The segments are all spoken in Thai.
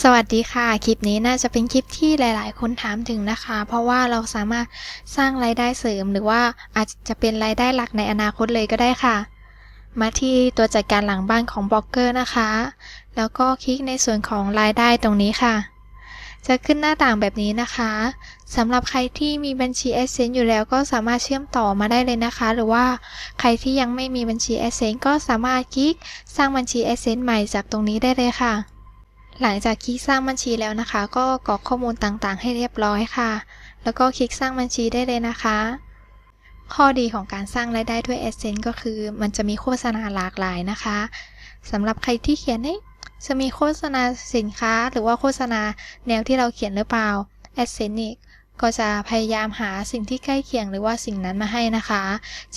สวัสดีค่ะ คลิปนี้น่าจะเป็นคลิปที่หลาย ๆ คนถามถึงนะคะ เพราะว่าเราสามารถสร้างรายได้เสริม หรือว่าอาจจะเป็นรายได้หลักในอนาคตเลยก็ได้ค่ะ มาที่ตัวจัดการหลังบ้านของบล็อกเกอร์นะคะ แล้วก็คลิกในส่วนของรายได้ตรงนี้ค่ะ จะขึ้นหน้าต่างแบบนี้นะคะสำหรับใครที่มีบัญชี a d s e n s e อยู่แล้วก็สามารถเชื่อมต่อมาได้เลยนะคะ หรือว่าใครที่ยังไม่มีบัญชี a d s e n s e ก็สามารถคลิกสร้างบัญชี a d s e n s e ใหม่จากตรงนี้ได้เลยค่ะ หลังจากคลิกสร้างบัญชีแล้วนะคะ ก็กรอกข้อมูลต่างๆ ให้เรียบร้อยค่ะ แล้วก็คลิกสร้างบัญชีได้เลยนะคะ ข้อดีของการสร้างรายได้ด้วย AdSense ก็คือ มันจะมีโฆษณาหลากหลายนะคะสำหรับใครที่เขียนให้จะมีโฆษณาสินค้าหรือว่าโฆษณาแนวที่เราเขียนหรือเปล่า AdSense นี่ ก็จะพยายามหาสิ่งที่ใกล้เคียงหรือว่าสิ่งนั้นมาให้นะคะ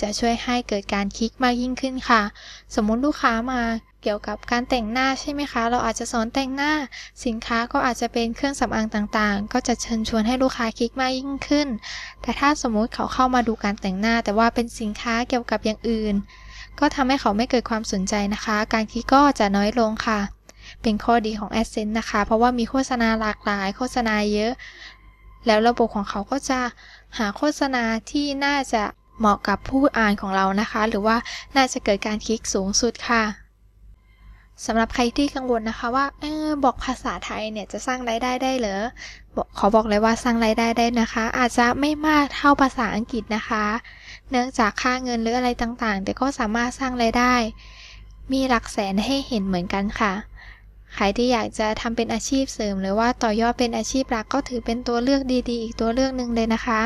จะช่วยให้เกิดการคลิกมากยิ่งขึ้นค่ะ สมมุติลูกค้ามาเกี่ยวกับการแต่งหน้าใช่ไหมคะ เราอาจจะสอนแต่งหน้า สินค้าก็อาจจะเป็นเครื่องสำอางต่างๆ ก็จะเชิญชวนให้ลูกค้าคลิกมากยิ่งขึ้น แต่ถ้าสมมุติเขาเข้ามาดูการแต่งหน้า แต่ว่าเป็นสินค้าเกี่ยวกับอย่างอื่น ก็ทำให้เขาไม่เกิดความสนใจนะคะ การคลิกก็จะน้อยลงค่ะเป็นข้อดีของ AdSense นะคะ เพราะว่ามีโฆษณาหลากหลาย โฆษณาเยอะ แล้วระบบของเขาก็จะหาโฆษณาที่น่าจะเหมาะกับผู้อ่านของเรานะคะ หรือว่าน่าจะเกิดการคลิกสูงสุดค่ะสำหรับใครที่กังวลนะคะว่าออบอกภาษาไทยเนี่ยจะสร้างรายได้ได้เหรอบอขอบอกเลยว่าสร้างรายได้ได้นะคะ อาจจะไม่มากเท่าภาษาอังกฤษนะคะ เนื่องจากค่าเงินหรืออะไรต่างๆ แต่ก็สามารถสร้างรายได้ มีหลักแสนให้เห็นเหมือนกันค่ะ ใครที่อยากจะทำเป็นอาชีพเสริม หรือว่าต่อยอดเป็นอาชีพหลักก็ถือเป็นตัวเลือกดีๆ อีกตัวเลือกหนึ่งเลยนะคะ